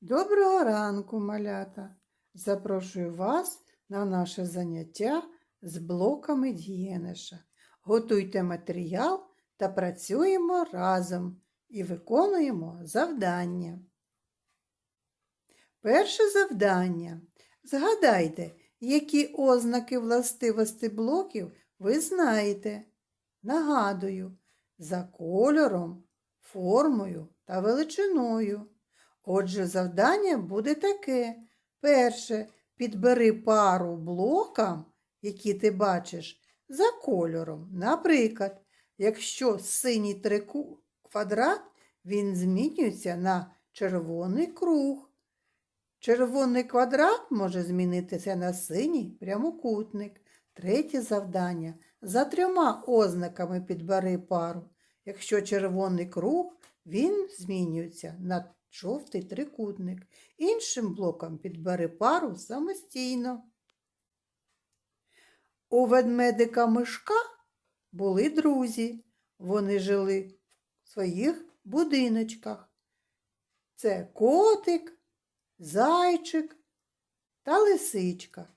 Доброго ранку, малята! Запрошую вас на наше заняття з блоками дієниша. Готуйте матеріал та працюємо разом і виконуємо завдання. Перше завдання. Згадайте, які ознаки властивості блоків ви знаєте. Нагадую, за кольором, формою та величиною. Отже, завдання буде таке. Перше, підбери пару блокам, які ти бачиш, за кольором. Наприклад, якщо синій трику... квадрат, він змінюється на червоний круг. Червоний квадрат може змінитися на синій прямокутник. Третє завдання. За трьома ознаками підбери пару. Якщо червоний круг, він змінюється на жовтий трикутник. Іншим блоком підбери пару самостійно. У ведмедика мишка були друзі. Вони жили в своїх будиночках. Це котик, зайчик та лисичка.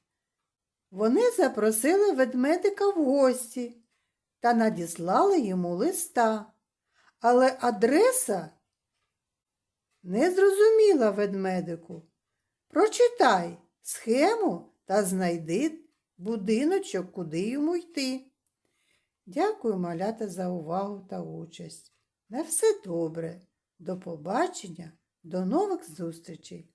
Вони запросили ведмедика в гості та надіслали йому листа. Але адреса не зрозуміла ведмедику. Прочитай схему та знайди будиночок, куди йому йти. Дякую, малята, за увагу та участь. На все добре. До побачення, до нових зустрічей.